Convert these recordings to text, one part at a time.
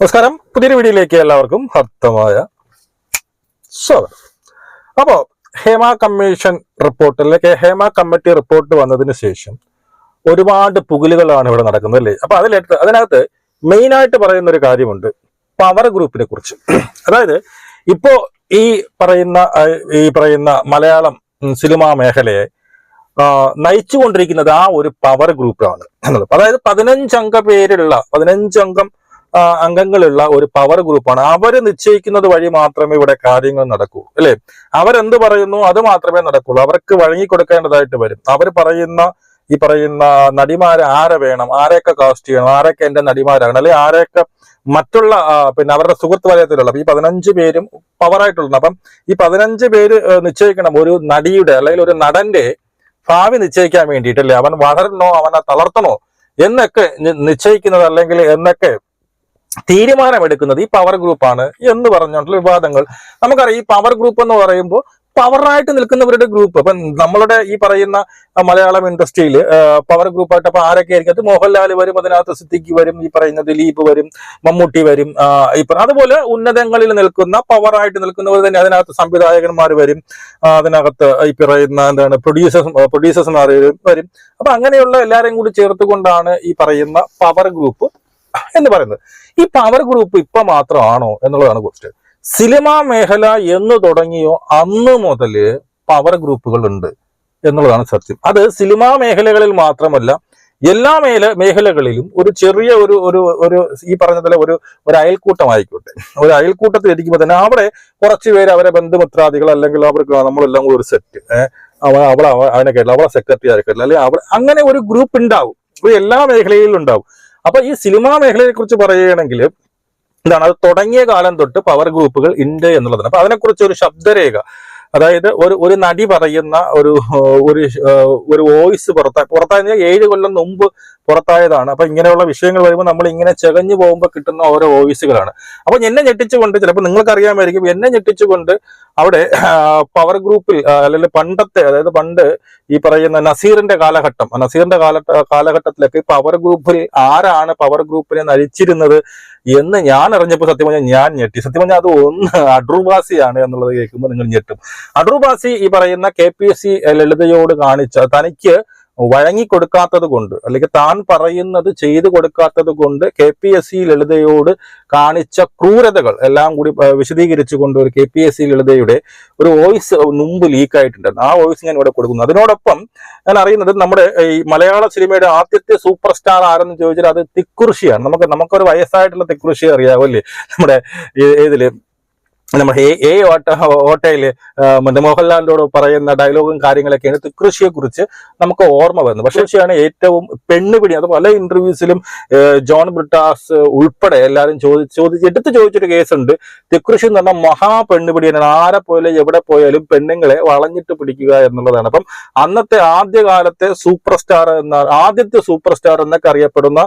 നമസ്കാരം. പുതിയൊരു വീഡിയോയിലേക്ക് എല്ലാവർക്കും ഹർത്തമായ സ്വാഗതം. അപ്പോ ഹേമ കമ്മീഷൻ റിപ്പോർട്ട് അല്ലെങ്കിൽ ഹേമ കമ്മിറ്റി റിപ്പോർട്ട് വന്നതിന് ശേഷം ഒരുപാട് പുകലുകളാണ് ഇവിടെ നടക്കുന്നത് അല്ലേ? അപ്പൊ അതിൽ അതിനകത്ത് മെയിൻ ആയിട്ട് പറയുന്ന ഒരു കാര്യമുണ്ട് പവർ ഗ്രൂപ്പിനെ കുറിച്ച്. അതായത് ഇപ്പോ ഈ പറയുന്ന ഈ പറയുന്ന മലയാളം സിനിമ മേഖലയെ നയിച്ചുകൊണ്ടിരിക്കുന്നത് ആ ഒരു പവർ ഗ്രൂപ്പാണ് എന്നുള്ളത്. അതായത് പതിനഞ്ചംഗ പേരുള്ള പതിനഞ്ചംഗം അംഗങ്ങളുള്ള ഒരു പവർ ഗ്രൂപ്പാണ് അവർ നിശ്ചയിക്കുന്നത് വഴി മാത്രമേ ഇവിടെ കാര്യങ്ങൾ നടക്കൂ അല്ലെ? അവരെന്ത് പറയുന്നു അത് മാത്രമേ നടക്കുള്ളൂ. അവർക്ക് വഴങ്ങിക്കൊടുക്കേണ്ടതായിട്ട് വരും. അവർ പറയുന്ന ഈ പറയുന്ന നടിമാരെ ആരെ വേണം? ആരെയൊക്കെ കാസ്റ്റ് ചെയ്യണം? ആരൊക്കെ എന്റെ നടിമാരാണ് അല്ലെ ആരെയൊക്കെ മറ്റുള്ള പിന്നെ അവരുടെ സുഹൃത്ത് വലയത്തിലുള്ള ഈ പതിനഞ്ച് പേരും പവറായിട്ടുള്ളത് അപ്പം ഈ പതിനഞ്ച് പേര് നിശ്ചയിക്കണം. ഒരു നടിയുടെ അല്ലെങ്കിൽ ഒരു നടന്റെ ഭാവി നിശ്ചയിക്കാൻ വേണ്ടിയിട്ടല്ലേ അവൻ വളരണോ അവനെ തളർത്തണോ എന്നൊക്കെ നിശ്ചയിക്കുന്നത് അല്ലെങ്കിൽ എന്നൊക്കെ തീരുമാനമെടുക്കുന്നത് ഈ പവർ ഗ്രൂപ്പാണ് എന്ന് പറഞ്ഞുകൊണ്ടുള്ള വിവാദങ്ങൾ. നമുക്കറിയാം ഈ പവർ ഗ്രൂപ്പ് എന്ന് പറയുമ്പോൾ പവറായിട്ട് നിൽക്കുന്നവരുടെ ഗ്രൂപ്പ് അപ്പൊ നമ്മളുടെ ഈ പറയുന്ന മലയാളം ഇൻഡസ്ട്രിയിൽ പവർ ഗ്രൂപ്പായിട്ട് അപ്പൊ ആരൊക്കെ ആയിരിക്കും? അത് മോഹൻലാൽ വരും അതിനകത്ത് സിദ്ദിഖ് വരും ഈ പറയുന്ന ദിലീപ് വരും മമ്മൂട്ടി വരും ഇപ്പൊ അതുപോലെ ഉന്നതങ്ങളിൽ നിൽക്കുന്ന പവറായിട്ട് നിൽക്കുന്നവർ തന്നെ അതിനകത്ത് സംവിധായകന്മാർ വരും അതിനകത്ത് ഈ പറയുന്ന എന്താണ് പ്രൊഡ്യൂസേഴ്സ് പ്രൊഡ്യൂസേഴ്സ്മാർ വരും. അപ്പൊ അങ്ങനെയുള്ള എല്ലാരെയും കൂടി ചേർത്തുകൊണ്ടാണ് ഈ പറയുന്ന പവർ ഗ്രൂപ്പ് എന്ന് പറയുന്നത്. ഈ പവർ ഗ്രൂപ്പ് ഇപ്പൊ മാത്രമാണോ എന്നുള്ളതാണ് ക്വസ്റ്റ്യൻ സിനിമാ മേഖല എന്ന് തുടങ്ങിയോ അന്ന് മുതൽ പവർ ഗ്രൂപ്പുകൾ ഉണ്ട് എന്നുള്ളതാണ് സത്യം. അത് സിനിമാ മേഖലകളിൽ മാത്രമല്ല എല്ലാ മേല മേഖലകളിലും ഒരു ചെറിയ ഒരു ഒരു ഒരു ഈ പറഞ്ഞതിലെ ഒരു ഒരു അയൽക്കൂട്ടമായിക്കോട്ടെ. ഒരു അയൽക്കൂട്ടത്തിൽ ഇരിക്കുമ്പോൾ തന്നെ അവിടെ കുറച്ച് പേര് അവരെ ബന്ധുമിത്രാദികൾ അല്ലെങ്കിൽ അവർക്ക് നമ്മളെല്ലാം കൂടി ഒരു സെറ്റ് അവൾ അവളെ അവനെ കേട്ടില്ല അവളെ സെക്രട്ടറി ആയിരിക്കില്ല അല്ലെങ്കിൽ അവൾ അങ്ങനെ ഒരു ഗ്രൂപ്പ് ഉണ്ടാവും. എല്ലാ മേഖലയിലും ഉണ്ടാവും. അപ്പൊ ഈ സിനിമാ മേഖലയെ കുറിച്ച് പറയുകയാണെങ്കിൽ എന്താണ് അത് തുടങ്ങിയ കാലം തൊട്ട് പവർ ഗ്രൂപ്പുകൾ ഉണ്ട് എന്നുള്ളതാണ്. അപ്പൊ അതിനെക്കുറിച്ച് ഒരു ശബ്ദരേഖ അതായത് ഒരു ഒരു നടി പറയുന്ന ഒരു ഒരു വോയിസ് പുറത്താ പുറത്തായ ഏഴ് കൊല്ലം മുമ്പ് പുറത്തായതാണ്. അപ്പൊ ഇങ്ങനെയുള്ള വിഷയങ്ങൾ വരുമ്പോൾ നമ്മൾ ഇങ്ങനെ ചെകഞ്ഞു പോകുമ്പോൾ കിട്ടുന്ന ഓരോ ഓഫീസുകളാണ്. അപ്പൊ എന്നെ ഞെട്ടിച്ചുകൊണ്ട് ചിലപ്പോൾ നിങ്ങൾക്ക് അറിയാമായിരിക്കും എന്നെ ഞെട്ടിച്ചുകൊണ്ട് അവിടെ പവർ ഗ്രൂപ്പിൽ അല്ലെങ്കിൽ പണ്ടത്തെ അതായത് പണ്ട് ഈ പറയുന്ന നസീറിന്റെ കാലഘട്ടം. നസീറിന്റെ കാല കാലഘട്ടത്തിലൊക്കെ പവർ ഗ്രൂപ്പിൽ ആരാണ് പവർ ഗ്രൂപ്പിനെ നയിച്ചിരുന്നത് എന്ന് ഞാൻ അറിഞ്ഞപ്പോൾ സത്യം പറഞ്ഞാൽ ഞാൻ ഞെട്ടി. സത്യം പറഞ്ഞാൽ അത് ഒന്ന് അഡ്രൂബാസിയാണ് എന്നുള്ളത് കേൾക്കുമ്പോൾ നിങ്ങൾ ഞെട്ടും. അഡ്രൂബാസി ഈ പറയുന്ന കെ പി എസ് സി ലളിതയോട് കാണിച്ച തനിക്ക് വഴങ്ങിക്കൊടുക്കാത്തത് കൊണ്ട് അല്ലെങ്കിൽ താൻ പറയുന്നത് ചെയ്തു കൊടുക്കാത്തത് കൊണ്ട് കെ പി എസ് സി ലളിതയോട് കാണിച്ച ക്രൂരതകൾ എല്ലാം കൂടി വിശദീകരിച്ചു വിശദീകരിച്ചുകൊണ്ട് ഒരു കെ പി എസ് സി ലളിതയുടെ ഒരു വോയിസ് മുമ്പ് ലീക്ക് ആയിട്ടുണ്ട് ആ വോയിസ് ഞാൻ ഇവിടെ കൊടുക്കുന്നു. അതിനോടൊപ്പം ഞാൻ അറിയുന്നത് നമ്മുടെ ഈ മലയാള സിനിമയുടെ ആദ്യത്തെ സൂപ്പർ സ്റ്റാർ ആരെന്ന് ചോദിച്ചാൽ അത് തിക്കുറിശിയാണ്. നമുക്ക് നമുക്കൊരു വയസ്സായിട്ടുള്ള തിക്കുറിശി അറിയാവല്ലേ? നമ്മുടെ ഏതിൽ നമ്മുടെ എ ഓട്ട ഓട്ടയിൽ മറ്റേ മോഹൻലാലിനോട് പറയുന്ന ഡയലോഗും കാര്യങ്ങളൊക്കെയാണ് കൃഷിയെ കുറിച്ച് നമുക്ക് ഓർമ്മ വരുന്നത്. പക്ഷേ കൃഷിയാണ് ഏറ്റവും പെണ്ണുപിടി അത് പല ഇന്റർവ്യൂസിലും ജോൺ ബ്രിട്ടാസ് ഉൾപ്പെടെ എല്ലാവരും ചോദിച്ച് ചോദിച്ച് എടുത്ത് ചോദിച്ചൊരു കേസുണ്ട്. തിക്കൃഷി എന്ന് പറഞ്ഞാൽ മഹാ പെണ്ണുപിടിയാണ് ആരെ പോലെ എവിടെ പോയാലും പെണ്ണുങ്ങളെ വളഞ്ഞിട്ട് പിടിക്കുക എന്നുള്ളതാണ്. അപ്പം അന്നത്തെ ആദ്യകാലത്തെ സൂപ്പർ സ്റ്റാർ എന്ന ആദ്യത്തെ സൂപ്പർ സ്റ്റാർ എന്നൊക്കെ അറിയപ്പെടുന്ന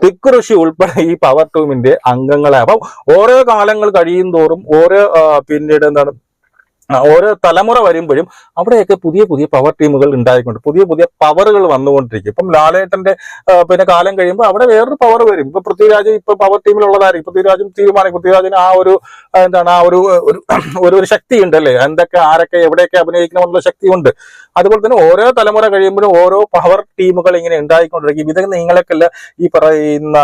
തിക്കുറിശി ഉൾപ്പെടെ ഈ പവർ ടൂമിന്റെ അംഗങ്ങളെ അപ്പം ഓരോ കാലങ്ങൾ കഴിയും തോറും ഓരോ പിന്നീട് എന്താണ് ഓരോ തലമുറ വരുമ്പോഴും അവിടെയൊക്കെ പുതിയ പുതിയ പവർ ടീമുകൾ ഉണ്ടായിക്കൊണ്ട് പുതിയ പുതിയ പവറുകൾ വന്നുകൊണ്ടിരിക്കും. ഇപ്പം ലാലേട്ടന്റെ പിന്നെ കാലം കഴിയുമ്പോൾ അവിടെ വേറൊരു പവർ വരും. ഇപ്പൊ പൃഥ്വിരാജ് ഇപ്പൊ പവർ ടീമിലുള്ളതായിരിക്കും പൃഥ്വിരാജും തീരുമാനിക്കും. പൃഥ്വിരാജിന് ആ ഒരു എന്താണ് ആ ഒരു ഒരു ഒരു ശക്തി ഉണ്ട് അല്ലേ എന്തൊക്കെ ആരൊക്കെ എവിടെയൊക്കെ അഭിനയിക്കണമെന്നുള്ള ശക്തി ഉണ്ട് അതുപോലെ തന്നെ ഓരോ തലമുറ കഴിയുമ്പോഴും ഓരോ പവർ ടീമുകൾ ഇങ്ങനെ ഉണ്ടായിക്കൊണ്ടിരിക്കും. ഇതൊക്കെ നിങ്ങളൊക്കെല്ല ഈ പറയുന്ന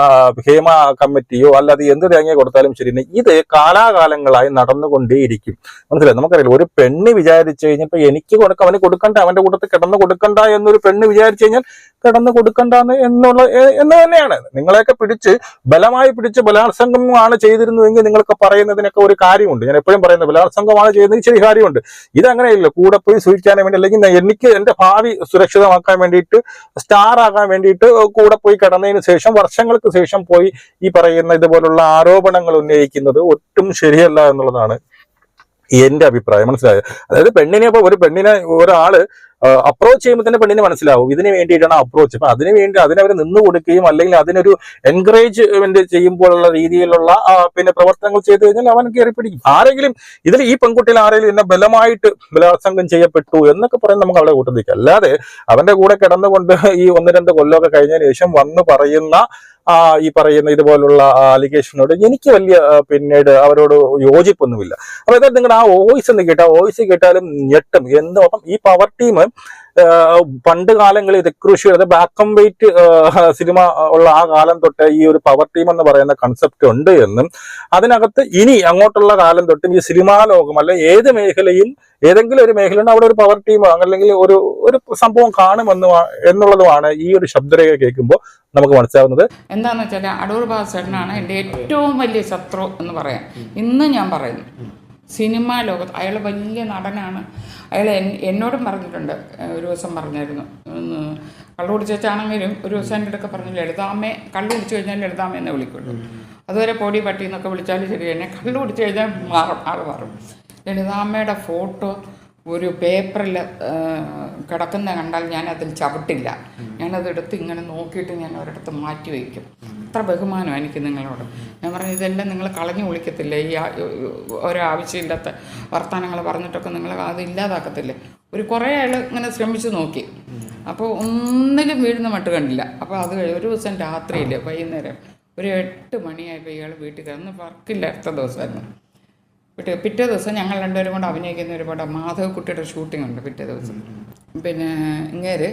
ഹേമ കമ്മിറ്റിയോ അല്ലാതെ എന്ത് തേങ്ങ കൊടുത്താലും ശരി ഇത് കാലാകാലങ്ങളായി നടന്നുകൊണ്ടേയിരിക്കും. മനസ്സിലായി? നമുക്കറിയില്ല. ഒരു പെണ്ണ് വിചാരിച്ചു കഴിഞ്ഞപ്പോ എനിക്ക് കൊടുക്കാം അവന് കൊടുക്കണ്ട അവന്റെ കൂട്ടത്തിൽ കിടന്ന് കൊടുക്കണ്ട എന്നൊരു പെണ്ണ് വിചാരിച്ചു കഴിഞ്ഞാൽ കിടന്ന് കൊടുക്കണ്ട എന്നുള്ള എന്ന് തന്നെയാണ്. നിങ്ങളെയൊക്കെ പിടിച്ച് ബലമായി പിടിച്ച് ബലാത്സംഗമാണ് ചെയ്തിരുന്നതെങ്കിൽ നിങ്ങൾക്ക് പറയുന്നതിനൊക്കെ ഒരു കാര്യമുണ്ട്. ഞാൻ എപ്പോഴും പറയുന്നത് ബലാത്സംഗമാണ് ചെയ്യുന്നത് ചെറിയ കാര്യമുണ്ട്. ഇതങ്ങനെയല്ല. കൂടെ പോയി സൂചിക്കാൻ വേണ്ടി അല്ലെങ്കിൽ എനിക്ക് എന്റെ ഭാവി സുരക്ഷിതമാക്കാൻ വേണ്ടിയിട്ട് സ്റ്റാർ ആകാൻ വേണ്ടിയിട്ട് കൂടെ പോയി കിടന്നതിന് ശേഷം വർഷങ്ങൾക്ക് ശേഷം പോയി ഈ പറയുന്ന ഇതുപോലുള്ള ആരോപണങ്ങൾ ഉന്നയിക്കുന്നത് ഒട്ടും ശരിയല്ല എന്നുള്ളതാണ് എന്റെ അഭിപ്രായം മനസ്സിലായത് അതായത് പെണ്ണിനെ അപ്പൊ ഒരു പെണ്ണിനെ ഒരാൾ അപ്രോച്ച് ചെയ്യുമ്പോൾ തന്നെ പെണ്ണിനെ മനസ്സിലാവും. ഇതിന് വേണ്ടിയിട്ടാണ് അപ്രോച്ച് അപ്പൊ അതിന് വേണ്ടി അതിനവർ നിന്ന് കൊടുക്കുകയും അല്ലെങ്കിൽ അതിനൊരു എൻകറേജ്മെന്റ് ചെയ്യുമ്പോഴുള്ള രീതിയിലുള്ള പിന്നെ പ്രവർത്തനങ്ങൾ ചെയ്തു കഴിഞ്ഞാൽ അവൻ കയറി പിടിക്കും. ആരെങ്കിലും ഇതിൽ ഈ പെൺകുട്ടിയിൽ ആരെങ്കിലും എന്നെ ബലമായിട്ട് ബലാത്സംഗം ചെയ്യപ്പെട്ടു എന്നൊക്കെ പറയുന്നത് നമുക്ക് അവിടെ കൂട്ടം നിൽക്കാം. അല്ലാതെ അവന്റെ കൂടെ കിടന്നുകൊണ്ട് ഈ ഒന്ന് രണ്ട് കൊല്ലമൊക്കെ കഴിഞ്ഞതിന് ശേഷം വന്ന് പറയുന്ന ഈ പറയുന്ന ഇതുപോലുള്ള അലിഗേഷനോട് എനിക്ക് വലിയ പിന്നീട് അവരോട് യോജിപ്പൊന്നുമില്ല. അപ്പൊ അതായത് നിങ്ങളുടെ ആ വോയിസ് എന്ന് കേട്ടാൽ വോയിസ് കേട്ടാലും ഞെട്ടും. എന്തോ അപ്പം ഈ പവർ ടീം പണ്ട് കാലങ്ങളിൽ റിക്രൂഷ് അതായത് ബ്ലാക്ക് ആൻഡ് വൈറ്റ് സിനിമ ഉള്ള ആ കാലം തൊട്ട് ഈ ഒരു പവർ ടീം എന്ന് പറയുന്ന കൺസെപ്റ്റ് ഉണ്ട് എന്നും അതിനകത്ത് ഇനി അങ്ങോട്ടുള്ള കാലം തൊട്ടും ഈ സിനിമാ ലോകം അല്ലെ ഏത് മേഖലയിൽ ഏതെങ്കിലും ഒരു മേഖലയുണ്ട് അവിടെ ഒരു പവർ ടീം അല്ലെങ്കിൽ ഒരു ഒരു സംഭവം കാണുമെന്ന് എന്നുള്ളതുമാണ് ഈ ഒരു ശബ്ദരേഖ കേൾക്കുമ്പോൾ നമുക്ക് മനസ്സിലാവുന്നത്. എന്താന്ന് വെച്ചാൽ അടൂർ ബാബുസേട്ടനാണ് എന്റെ ഏറ്റവും വലിയ ശത്രു എന്ന് പറയാം. ഇന്ന് ഞാൻ പറയുന്നു സിനിമാ ലോകത്ത് അയാൾ വലിയ നടനാണ്. അയാൾ എന്നോടും പറഞ്ഞിട്ടുണ്ട്. ഒരു ദിവസം പറഞ്ഞായിരുന്നു. കള്ളു കുടിച്ചാണെങ്കിലും ഒരു ദിവസം എന്റെ അടുക്ക പറഞ്ഞു ലളിതാമ്മേ കള്ളു കുടിച്ചു കഴിഞ്ഞാൽ ലളിതാമ്മ എന്നെ വിളിക്കുള്ളൂ. അതുവരെ പൊടി പട്ടി എന്നൊക്കെ വിളിച്ചാലും ശരി തന്നെ കള്ളു കുടിച്ചു കഴിഞ്ഞാൽ മാറും ആൾ മാറും. ലളിതാമ്മയുടെ ഫോട്ടോ ഒരു പേപ്പറിൽ കിടക്കുന്ന കണ്ടാൽ ഞാൻ അതിൽ ചവിട്ടില്ല ഞാനതെടുത്ത് ഇങ്ങനെ നോക്കിയിട്ട് ഞാൻ ഒരിടത്ത് മാറ്റി വയ്ക്കും. അത്ര ബഹുമാനം എനിക്ക് നിങ്ങളോട്. ഞാൻ പറഞ്ഞു ഇതെല്ലാം നിങ്ങൾ കളഞ്ഞു വിളിക്കത്തില്ലേ? ഈ ഒരാവശ്യമില്ലാത്ത വർത്തമാനങ്ങൾ പറഞ്ഞിട്ടൊക്കെ നിങ്ങൾ അത് ഇല്ലാതാക്കത്തില്ലേ? ഒരു കുറേ ആൾ ഇങ്ങനെ ശ്രമിച്ചു നോക്കി. അപ്പോൾ ഒന്നിലും വീഴുന്ന മട്ട് കണ്ടില്ല. അപ്പോൾ അത് ഒരു ദിവസം രാത്രിയിൽ വൈകുന്നേരം ഒരു എട്ട് മണിയായപ്പോൾ ഇയാൾ വീട്ടിൽ കയറുന്ന വർക്കില്ലാത്ത ദിവസമായിരുന്നു. പിറ്റേ പിറ്റേ ദിവസം ഞങ്ങൾ രണ്ടുപേരും കൂടെ അഭിനയിക്കുന്ന ഒരുപാട് പടം മാധവക്കുട്ടിയുടെ ഷൂട്ടിംഗ് ഉണ്ട് പിറ്റേ ദിവസം. പിന്നെ ഇങ്ങേര്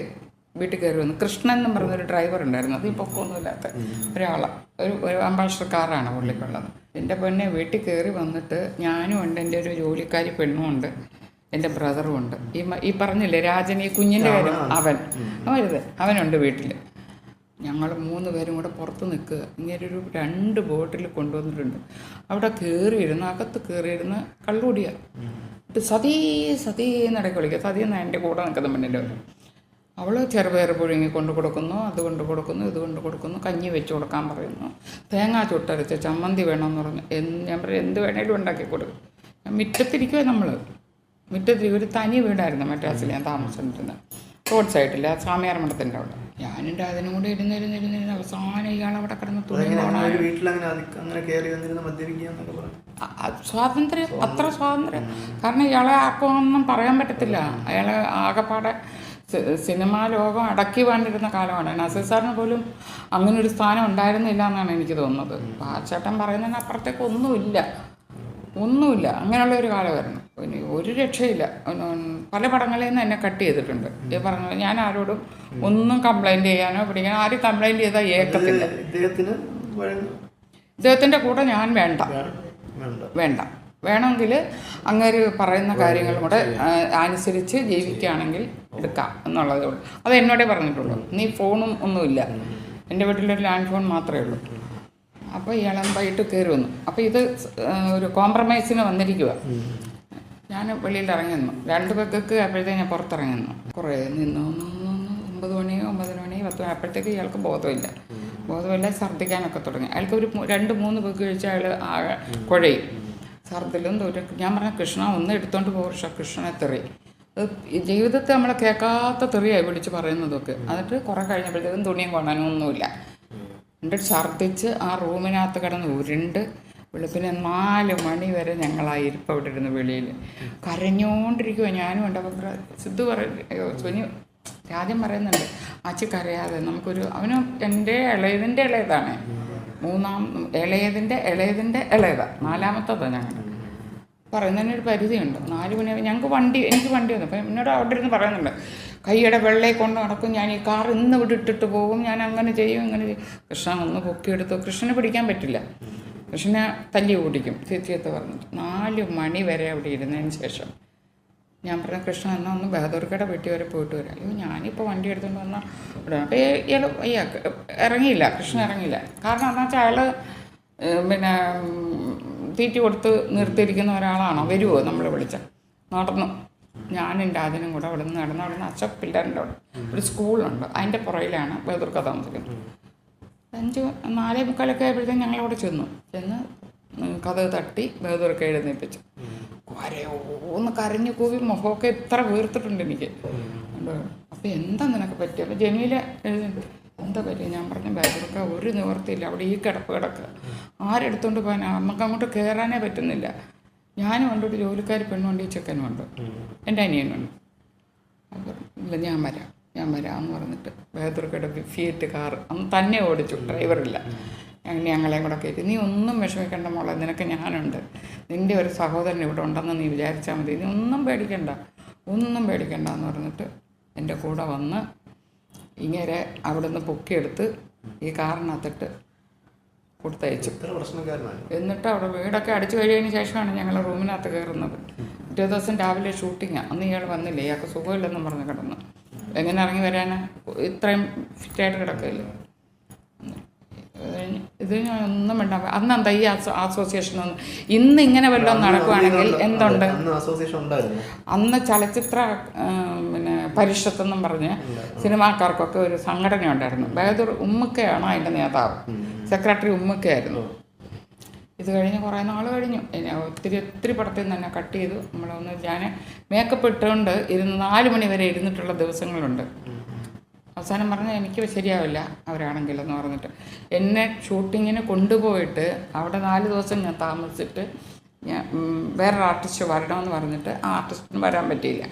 വീട്ടിൽ കയറി വന്നു. കൃഷ്ണൻ എന്ന് പറഞ്ഞൊരു ഡ്രൈവർ ഉണ്ടായിരുന്നു. അത് ഈ പൊക്കമൊന്നുമില്ലാത്ത ഒരാളാണ് ഒരു ഒരു കാറാണ് പുള്ളിക്കുള്ളത്. എന്റെ പെണ്ണെ വീട്ടിൽ കയറി വന്നിട്ട് ഞാനും ഉണ്ട് എന്റെ ഒരു ജോലിക്കാരി പെണ്ണും ഉണ്ട് എന്റെ ബ്രദറും ഉണ്ട്. ഈ ഈ പറഞ്ഞില്ലേ രാജൻ ഈ കുഞ്ഞിന്റെ കാര്യം? അവൻ. അവരുത് അവനുണ്ട് വീട്ടിൽ. ഞങ്ങൾ മൂന്ന് പേരും കൂടെ പുറത്ത് നിൽക്കുക. ഇങ്ങനെ ഒരു രണ്ട് ബോട്ടിൽ കൊണ്ടുവന്നിട്ടുണ്ട്. അവിടെ കയറിയിരുന്ന് അകത്ത് കയറിയിരുന്ന് കള്ളുകൂടിയ. സതീ സതീ എന്നിടയ്ക്ക് വിളിക്കുക. സതീ എന്നാണ് എന്റെ കൂടെ നിൽക്കുന്ന പെണ്ണിന്റെ അവൾ ചെറുപയർ പുഴുങ്ങി കൊണ്ട് കൊടുക്കുന്നു അത് കൊണ്ട് കൊടുക്കുന്നു ഇത് കൊണ്ട് കൊടുക്കുന്നു കഞ്ഞി വെച്ച് കൊടുക്കാൻ പറയുന്നു. തേങ്ങ ചുട്ടരച്ച് ചമ്മന്തി വേണമെന്ന് പറഞ്ഞു. എന്ന് ഞാൻ പറയും എന്ത് വേണേലും ഉണ്ടാക്കി കൊടുക്കും. മുറ്റത്തിരിക്കുക നമ്മൾ മുറ്റത്തിരിക്കുക ഒരു തനി വീടായിരുന്നു മദ്രാസിൽ ഞാൻ താമസിച്ചിരുന്നത്. റോഡ് സൈഡിൽ ആ സ്വാമിയാർ മഠത്തിന്റെ അവിടെ. ഞാനെന്റെ അതിനും കൂടെ ഇരുന്നിരുന്നിരുന്നിരുന്ന് അവസാനം ഇയാൾ അവിടെ കിടന്ന് സ്വാതന്ത്ര്യം അത്ര സ്വാതന്ത്ര്യം. കാരണം ഇയാളെ ആർക്കും ഒന്നും പറയാൻ പറ്റത്തില്ല. അയാളെ ആകെപ്പാടെ സിനിമാ ലോകം അടക്കി വേണ്ടിരുന്ന കാലമാണ്. നസീർ സാറിന് പോലും അങ്ങനെ ഒരു സ്ഥാനം ഉണ്ടായിരുന്നില്ല എന്നാണ് എനിക്ക് തോന്നുന്നത്. പാച്ചേട്ടൻ പറയുന്നതിന് അപ്പുറത്തേക്ക് ഒന്നുമില്ല. ഒന്നുമില്ല. അങ്ങനെയുള്ള ഒരു കാലമായിരുന്നു. പിന്നെ ഒരു രക്ഷയില്ല. പല പടങ്ങളിൽ നിന്ന് എന്നെ കട്ട് ചെയ്തിട്ടുണ്ട്. ഈ പറഞ്ഞ ഞാൻ ആരോടും ഒന്നും കംപ്ലൈന്റ് ചെയ്യാനോ പിടിക്കാനോ ആരും കംപ്ലൈന്റ് ചെയ്താൽ ഏക്കത്തില്ല. ഇദ്ദേഹത്തിന്റെ കൂടെ ഞാൻ വേണ്ട. വേണ്ട. വേണമെങ്കിൽ അങ്ങേര് പറയുന്ന കാര്യങ്ങളും കൂടെ അനുസരിച്ച് ജീവിക്കുകയാണെങ്കിൽ എടുക്കാം എന്നുള്ളതേ ഉള്ളൂ. അത് എന്നോടേ പറഞ്ഞിട്ടുള്ളൂ. നീ ഫോണും ഒന്നുമില്ല. എന്റെ വീട്ടിലൊരു ലാൻഡ് ഫോൺ മാത്രമേ ഉള്ളൂ. അപ്പോൾ ഇയാളെ വൈകിട്ട് കയറി വന്നു. അപ്പോൾ ഇത് ഒരു കോംപ്രമൈസിന് വന്നിരിക്കുക ഞാൻ വെളിയിൽ ഇറങ്ങി നിന്നു. രണ്ട് പേർക്ക് അപ്പോഴത്തേക്ക് ഞാൻ പുറത്തിറങ്ങി നിന്നു. കുറേ നിന്നു ഒമ്പത് മണിയോ ഒമ്പതര മണി പത്ത് മണി. അപ്പോഴത്തേക്ക് ഇയാൾക്ക് ബോധമില്ല. ബോധമില്ല ഛർദ്ദിക്കാനൊക്കെ തുടങ്ങി. അയാൾക്ക് ഒരു രണ്ട് മൂന്ന് പെഗ് കഴിച്ചാൽ അയാൾ കുഴയും. ഛർദ്ദിലും ദൂരം ഞാൻ പറഞ്ഞ കൃഷ്ണ ഒന്ന് എടുത്തോണ്ട് പോകും കൃഷ്ണ കൃഷ്ണനെ തെറി. ജീവിതത്തെ നമ്മളെ കേൾക്കാത്ത തെറിയായി വിളിച്ച് പറയുന്നതൊക്കെ. എന്നിട്ട് കുറേ കഴിഞ്ഞപ്പോഴത്തേക്കും തുണിയും കൊണ്ടാനൊന്നുമില്ല എന്നിട്ട് ഛർദ്ദിച്ച് ആ റൂമിനകത്ത് കിടന്ന് ഉരുണ്ട് വെളുപ്പിന് നാല് മണി വരെ ഞങ്ങൾ ഇരിപ്പ് അവിടെ ഇരുന്ന് വെളിയിൽ കരഞ്ഞോണ്ടിരിക്കുക ഞാനും ഉണ്ട് അപ്പം സിദ്ധു പറയുന്നു സുനി രാജ്യം പറയുന്നുണ്ട് ആച്ചി കരയാതെ നമുക്കൊരു അവന് എന്റെ ഇളയതിന്റെ ഇളയതാണ്. മൂന്നാം ഇളയതിന്റെ ഇളയതിന്റെ ഇളയത നാലാമത്തതാണ് ഞങ്ങൾ പറയുന്നതിന് ഒരു പരിധിയുണ്ട്. നാല് മണി ഞങ്ങൾക്ക് വണ്ടി എനിക്ക് വണ്ടി വന്നു. അപ്പം എന്നോട് അവിടെ ഇരുന്ന് പറയുന്നുണ്ട്. കൈയുടെ വെള്ളയെ കൊണ്ട് നടക്കും. ഞാൻ ഈ കാർ ഇന്ന് ഇവിടെ ഇട്ടിട്ട് പോകും. ഞാൻ അങ്ങനെ ചെയ്യും ഇങ്ങനെ ചെയ്യും. കൃഷ്ണൻ ഒന്ന് പൊക്കിയെടുത്തു. കൃഷ്ണനെ പിടിക്കാൻ പറ്റില്ല. കൃഷ്ണനെ തല്ലി ഓടിക്കും. തീർച്ചയായിട്ടും പറഞ്ഞിട്ട് നാല് മണി വരെ അവിടെ ഇരുന്നതിന് ശേഷം. ഞാൻ പറഞ്ഞ കൃഷ്ണ എന്നാൽ ഒന്ന് ബഹദൂർക്കയുടെ വീട്ടിൽ വരെ പോയിട്ട് വരാം. അയ്യോ ഞാനിപ്പോൾ വണ്ടി എടുത്തുകൊണ്ട് വന്നാൽ ഇവിടെ അപ്പോൾ ഇയാൾ അയ്യാ ഇറങ്ങിയില്ല കൃഷ്ണ ഇറങ്ങിയില്ല. കാരണം എന്താ വെച്ചാൽ അയാൾ പിന്നെ തീറ്റി കൊടുത്ത് നിർത്തിയിരിക്കുന്ന ഒരാളാണോ വരുമോ നമ്മൾ വിളിച്ച? നടന്നു. ഞാനും രാജനും കൂടെ അവിടെ നിന്ന് നടന്ന് അവിടെ നിന്ന് അച്ഛൻ പിള്ളേരുടെ അവിടെ. ഒരു സ്കൂളുണ്ട് അതിന്റെ പുറയിലാണ് ബഹദൂർക്ക താമസിക്കുന്നത്. അഞ്ച് നാലേ മുക്കാലൊക്കെ ആയപ്പോഴത്തേക്കും ഞങ്ങളവിടെ ചെന്നു. ചെന്ന് കഥ തട്ടി ബഹദൂർക്ക എഴുന്നേൽപ്പിച്ചു കരയോന്ന് കരഞ്ഞു കൂവി മുഖമൊക്കെ ഇത്ര വീർത്തിട്ടുണ്ട് എനിക്ക്. അപ്പോൾ എന്താ നിനക്ക് പറ്റിയ? ജമീല എഴുതി എന്താ പറ്റിയ? ഞാൻ പറഞ്ഞ ബഹദൂർക്ക ഒരു നിവർത്തിയില്ല. അവിടെ ഈ കിടപ്പ് കിടക്കുക ആരെടുത്തോണ്ട് പോകാൻ നമുക്ക് അങ്ങോട്ട് കയറാനേ പറ്റുന്നില്ല. ഞാനും ഉണ്ട് ഒരു ജോലിക്കാരി പെണ്ണുണ്ട് ഈ ചെക്കനും ഉണ്ട്. എന്റെ അനിയനുണ്ട്. അപ്പോൾ ഇല്ല ഞാൻ വരാം. ഞാൻ വരാമെന്ന് പറഞ്ഞിട്ട് ബേദർക്കയുടെ ഫിയറ്റ് കാർ അന്ന് തന്നെ ഓടിച്ചു. ഡ്രൈവറില്ല. അങ്ങനെ ഞങ്ങളെയും കൂടെ കയറ്റി നീ ഒന്നും വിഷമിക്കേണ്ട മോളെ നിനക്ക് ഞാനുണ്ട്. നിന്റെ ഒരു സഹോദരൻ ഇവിടെ ഉണ്ടെന്ന് നീ വിചാരിച്ചാൽ മതി. നീ ഒന്നും പേടിക്കണ്ട. ഒന്നും പേടിക്കണ്ട എന്ന് പറഞ്ഞിട്ട് എന്റെ കൂടെ വന്ന് ഇങ്ങനെ അവിടുന്ന് പൊക്കിയെടുത്ത് ഈ കാറിനകത്തിട്ട് കൊടുത്തയച്ചു. എന്നിട്ട് അവിടെ വീടൊക്കെ അടിച്ചു കഴിയതിന് ശേഷമാണ് ഞങ്ങൾ റൂമിനകത്ത് കയറുന്നത്. പിറ്റേ ദിവസം രാവിലെ ഷൂട്ടിങ്ങാണ് അന്ന് ഇയാൾ വന്നില്ല? ഇയാൾക്ക് സുഖമില്ലെന്നും പറഞ്ഞ് കിടന്നു. എങ്ങനെ ഇറങ്ങി വരാനാ? ഇത്രയും ഫിറ്റായിട്ട് കിടക്കില്ല ഇത് ഞാൻ ഒന്നും വേണ്ട. അന്ന് എന്താ ഈ അസോസിയേഷൻ ഒന്നും ഇന്ന് ഇങ്ങനെ വല്ലതും നടക്കുവാണെങ്കിൽ എന്തുണ്ട്? അന്ന് ചലച്ചിത്ര പിന്നെ പിന്നെ പരിഷത്തെന്നും പറഞ്ഞ് സിനിമാക്കാർക്കൊക്കെ ഒരു സംഘടന ഉണ്ടായിരുന്നു. ബേദൂർ ഉമ്മക്കയാണ് അതിന്റെ നേതാവ്. സെക്രട്ടറി ഉമ്മക്കയായിരുന്നു. ഇത് കഴിഞ്ഞ് കുറേ നാൾ കഴിഞ്ഞു. ഒത്തിരി ഒത്തിരി പടത്തിൽ നിന്ന് തന്നെ കട്ട് ചെയ്തു. നമ്മളൊന്ന് ഞാൻ മേക്കപ്പ് ഇട്ടുകൊണ്ട് ഇരുന്ന് നാല് മണി വരെ ഇരുന്നിട്ടുള്ള ദിവസങ്ങളുണ്ട്. അവസാനം പറഞ്ഞാൽ എനിക്ക് ശരിയാവില്ല അവരാണെങ്കിലെന്ന് പറഞ്ഞിട്ട്. എന്നെ ഷൂട്ടിങ്ങിന് കൊണ്ടുപോയിട്ട് അവിടെ നാല് ദിവസം ഞാൻ താമസിച്ചിട്ട് ഞാൻ വേറൊരു ആർട്ടിസ്റ്റ് വരണമെന്ന് പറഞ്ഞിട്ട് ആ ആർട്ടിസ്റ്റിന് വരാൻ പറ്റിയില്ല.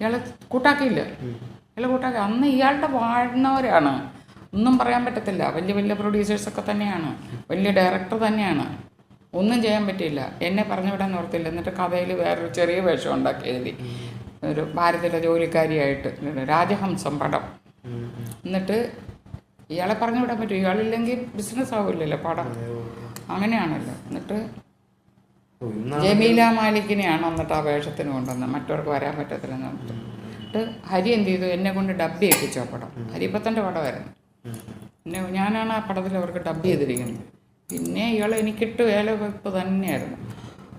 ഇയാളെ കൂട്ടാക്കിയില്ല. ഇയാളെ കൂട്ടാക്കി. അന്ന് ഇയാളുടെ വാഴുന്നവരാണ് ഒന്നും പറയാൻ പറ്റത്തില്ല. വലിയ വലിയ പ്രൊഡ്യൂസേഴ്സൊക്കെ തന്നെയാണ്. വലിയ ഡയറക്ടർ തന്നെയാണ്. ഒന്നും ചെയ്യാൻ പറ്റിയില്ല. എന്നെ പറഞ്ഞു വിടാൻ ഓർത്തില്ല എന്നിട്ട് കഥയിൽ വേറൊരു ചെറിയ വേഷം ഉണ്ടാക്കി എഴുതി. ഒരു ഭാരതത്തിലെ ജോലിക്കാരിയായിട്ട്. രാജഹംസം പടം. എന്നിട്ട് ഇയാളെ പറഞ്ഞു വിടാൻ പറ്റും ഇയാളില്ലെങ്കിൽ ബിസിനസ് ആവില്ലല്ലോ പടം. അങ്ങനെയാണല്ലോ. എന്നിട്ട് ജമീല മാലിക്കിനെയാണ് എന്നിട്ട് ആ വേഷത്തിന് കൊണ്ടുവന്നത്. മറ്റവർക്ക് വരാൻ പറ്റത്തില്ലെന്ന് പറഞ്ഞിട്ട്. എന്നിട്ട് ഹരി എന്ത് ചെയ്തു? എന്നെ കൊണ്ട് ഡബ് ചെയ്യിപ്പിച്ചു ആ പടം. ഹരിപ്പത്തന്റെ പടമായിരുന്നു. പിന്നെ ഞാനാണ് ആ പടത്തിൽ അവർക്ക് ഡബ് ചെയ്തിരിക്കുന്നത്. പിന്നെ ഇയാൾ എനിക്കിട്ട് വേല വെപ്പ് തന്നെയായിരുന്നു.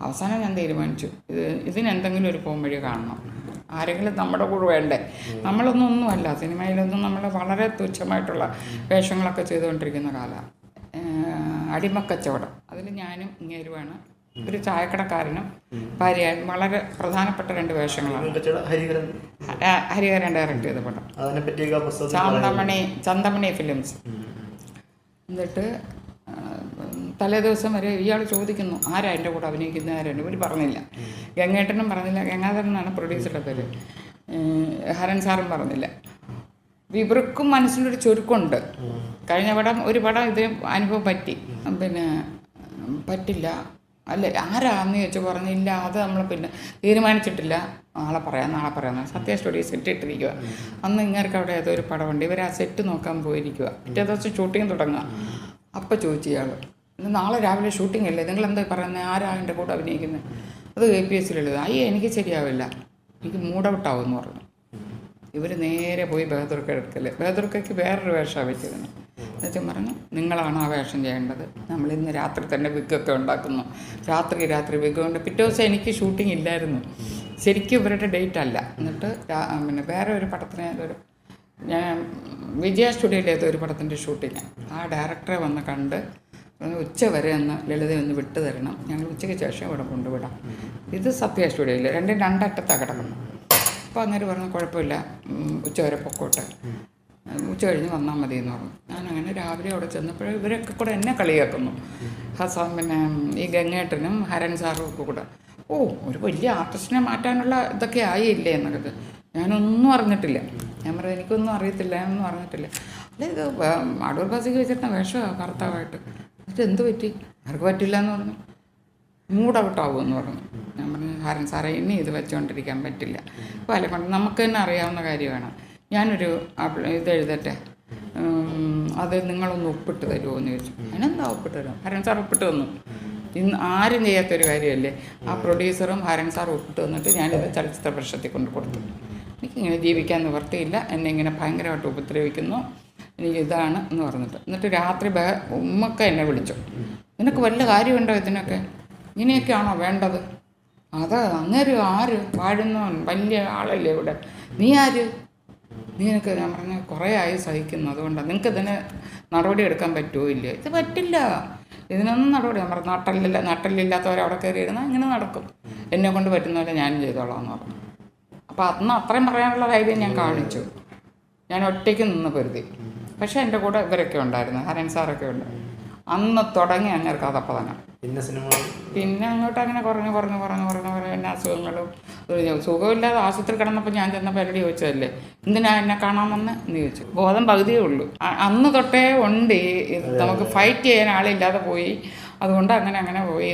അവസാനം ഞാൻ തീരുമാനിച്ചു. ഇത് ഇതിനെന്തെങ്കിലും ഒരു പോംവഴി കാണണം. ആരെങ്കിലും നമ്മുടെ കൂടെ വേണ്ടേ? നമ്മളൊന്നും ഒന്നുമല്ല സിനിമയിലൊന്നും നമ്മൾ വളരെ തുച്ഛമായിട്ടുള്ള വേഷങ്ങളൊക്കെ ചെയ്തുകൊണ്ടിരിക്കുന്ന കാലമാണ് അടിമക്കച്ചവടം. അതിൽ ഞാനും ഇങ്ങേരുമാണ്. ഒരു ചായക്കടക്കാരനും ഭാര്യയായും വളരെ പ്രധാനപ്പെട്ട രണ്ട് വേഷങ്ങളാണ്. ഹരിഹരൻ. ഡയറക്ട് ഡയറക്റ്റ് ചെയ്ത പടം. ചാന്തമണി ചന്തമണി ഫിലിംസ്. എന്നിട്ട് തലേ ദിവസം വരെ ഇയാൾ ചോദിക്കുന്നു ആരാ എന്റെ കൂടെ അഭിനയിക്കുന്ന ആരാണ് ഇവർ പറഞ്ഞില്ല. ഗംഗേട്ടനും പറഞ്ഞില്ല. ഗംഗാധരനാണ് പ്രൊഡ്യൂസറുടെ പേര്. ഹരൻ സാറും പറഞ്ഞില്ല. ഇവർക്കും മനസ്സിലൊരു ചുരുക്കമുണ്ട് കഴിഞ്ഞ പടം ഒരു പടം ഇത് അനുഭവം പറ്റി. പിന്നെ പറ്റില്ല. അല്ല? ആരാന്ന് ചോദിച്ചു പറഞ്ഞില്ല അത് നമ്മൾ പിന്നെ തീരുമാനിച്ചിട്ടില്ല. നാളെ പറയാം നാളെ പറയാം സത്യ സ്റ്റുഡിയോ സെറ്റ് ഇട്ടിരിക്കുക അന്ന് ഇങ്ങേർക്ക് അവിടെ ഏതോ ഒരു പടമുണ്ട്. ഇവർ ആ സെറ്റ് നോക്കാൻ പോയിരിക്കുക പിറ്റേ ദിവസം ഷൂട്ടിങ് തുടങ്ങുക അപ്പം ചോദിച്ചു ഇയാൾ നാളെ രാവിലെ ഷൂട്ടിംഗ് അല്ലേ നിങ്ങൾ എന്താ പറയുന്നത് ആരാ എന്റെ കൂടെ അഭിനയിക്കുന്നത് അത് എ പി എസിൽ എഴുതുക അയ്യോ എനിക്ക് ശരിയാവില്ല. എനിക്ക് മൂഡൗട്ടാവും എന്ന് പറഞ്ഞു. ഇവർ നേരെ പോയി ബഹദുർക്ക എടുക്കൽ ബഹദുർക്കയ്ക്ക് വേറൊരു വേഷമാണ് വെച്ചിരുന്നത് എന്നുവെച്ചാൽ പറഞ്ഞു നിങ്ങളാണ് ആ വേഷം ചെയ്യേണ്ടത്? നമ്മൾ ഇന്ന് രാത്രി തന്നെ വിഗൊക്കെ ഉണ്ടാക്കുന്നു. രാത്രി രാത്രി വിഗ് കൊണ്ട് പിറ്റേ ദിവസം എനിക്ക് ഷൂട്ടിംഗ് ഇല്ലായിരുന്നു. ശരിക്കും ഇവരുടെ ഡേറ്റ് അല്ല. എന്നിട്ട് പിന്നെ വേറെ ഒരു പടത്തിന് ഒരു ഞാൻ വിജയ സ്റ്റുഡിയോയിലേതൊരു പടത്തിന്റെ ഷൂട്ടിങ് ആ. ഡയറക്ടറെ വന്ന് കണ്ട് ഉച്ച വരെ ഒന്ന് ലളിത ഒന്ന് വിട്ടു തരണം. ഞങ്ങൾ ഉച്ചയ്ക്ക് ശേഷം ഇവിടെ കൊണ്ടുവിടാം. ഇത് സത്യ സ്റ്റുഡിയോയിൽ രണ്ടും രണ്ടറ്റത്താണ് കിടക്കുന്നത് അപ്പോൾ അന്നേരം പറഞ്ഞു കുഴപ്പമില്ല. ഉച്ച വരെ പൊക്കോട്ടെ. ഉച്ച കഴിഞ്ഞ് വന്നാൽ മതി എന്ന് പറഞ്ഞു. ഞാൻ അങ്ങനെ രാവിലെ അവിടെ ചെന്നപ്പോൾ ഇവരൊക്കെ കൂടെ എന്നെ കളിയാക്കുന്നു. ഹസാൻ പിന്നെ ഈ ഗംഗേട്ടനും ഹരൻ സാറും ഒക്കെ കൂടെ. ഓ ഒരു വലിയ ആർട്ടിസ്റ്റിനെ മാറ്റാനുള്ള ഇതൊക്കെ ആയില്ലേ? എന്നൊക്കെ. ഞാനൊന്നും അറിഞ്ഞിട്ടില്ല. ഞാൻ പറഞ്ഞു എനിക്കൊന്നും അറിയത്തില്ല. ഞാനൊന്നും അറിഞ്ഞിട്ടില്ല. അല്ല ഇത് അടൂർ ബാസിക്ക് വെച്ചിരുന്ന വേഷമാണ് ഭർത്താവായിട്ട് എന്ത് പറ്റി? ആർക്ക് പറ്റില്ല എന്ന് പറഞ്ഞു. മൂഡ് ഔട്ട് ആവുമെന്ന് പറഞ്ഞു. ഞാൻ പറഞ്ഞു ഹാരൻ സാറേ ഇനി ഇത് വെച്ചുകൊണ്ടിരിക്കാൻ പറ്റില്ല. അപ്പോൾ അല്ല കൊണ്ട് നമുക്ക് തന്നെ അറിയാവുന്ന കാര്യമാണ് ഞാനൊരു ഇത് എഴുതട്ടെ? അത് നിങ്ങളൊന്ന് ഒപ്പിട്ട് തരുമോ എന്ന് ചോദിച്ചു അതിനെന്താ ഒപ്പിട്ട് തരും ഹരൻ സാർ ഒപ്പിട്ട് തന്നു. ഇന്ന് ആരും ചെയ്യാത്തൊരു കാര്യമല്ലേ? ആ പ്രൊഡ്യൂസറും ഹരൻ സാറും ഒപ്പിട്ട് തന്നിട്ട് ഞാനിത് ചലച്ചിത്ര പരിഷത്തിൽ കൊണ്ട് കൊടുത്തു. എനിക്കിങ്ങനെ ജീവിക്കാൻ നിവർത്തിയില്ല എന്നെ ഇങ്ങനെ ഭയങ്കരമായിട്ട് ഉപദ്രവിക്കുന്നു. എനിക്ക് ഇതാണ് എന്ന് പറഞ്ഞിട്ട്. എന്നിട്ട് രാത്രി ബഹ ഉമ്മക്ക എന്നെ വിളിച്ചു. നിനക്ക് വല്ല കാര്യമുണ്ടോ ഇതിനൊക്കെ? ഇങ്ങനെയൊക്കെയാണോ വേണ്ടത്? അത് അങ്ങനെ ആര് വാഴുന്നവൻ വലിയ ആളല്ലേ ഇവിടെ? നീ ആര്? നീ എനിക്ക് ഞാൻ പറഞ്ഞ കുറേ ആയി സഹിക്കുന്നു. അതുകൊണ്ടാണ് നിങ്ങൾക്ക് ഇതിന് നടപടി എടുക്കാൻ പറ്റുമോ ഇല്ല ഇത് പറ്റില്ല. ഇതിനൊന്നും നടപടി ഞാൻ പറഞ്ഞു. നട്ടലില്ല നട്ടലില്ലാത്തവർ അവിടെ കയറി ഇരുന്നാൽ ഇങ്ങനെ നടക്കും. എന്നെ കൊണ്ട് പറ്റുന്ന പോലെ ഞാനും ചെയ്തോളാം എന്ന് പറഞ്ഞു. അപ്പോൾ അന്ന് അത്രയും പറയാനുള്ള ധൈര്യം ഞാൻ കാണിച്ചു. ഞാൻ ഒറ്റയ്ക്ക് നിന്ന് പൊരുതി. പക്ഷേ എന്റെ കൂടെ ഇവരൊക്കെ ഉണ്ടായിരുന്നു. ഹരൻ സാറൊക്കെ ഉണ്ട്. അന്ന് തുടങ്ങി അങ്ങനെ കഥപ്പതനം. പിന്നെ സിനിമ പിന്നെ അങ്ങോട്ട് അങ്ങനെ കുറഞ്ഞു കുറഞ്ഞു കുറഞ്ഞു കുറഞ്ഞു കുറഞ്ഞു എന്നെ അസുഖങ്ങളും സുഖമില്ലാതെ ആശുപത്രി കിടന്നപ്പോൾ ഞാൻ ചെന്നപ്പോൾ എന്നോട് ചോദിച്ചതല്ലേ എന്തിനാ എന്നെ കാണാൻ വന്ന് എന്ന് ചോദിച്ചു. ബോധം പകുതിയേ ഉള്ളൂ. അന്ന് തൊട്ടേ ഉണ്ട് നമുക്ക് ഫൈറ്റ് ചെയ്യാൻ ആളില്ലാതെ പോയി. അതുകൊണ്ട് അങ്ങനെ അങ്ങനെ പോയി.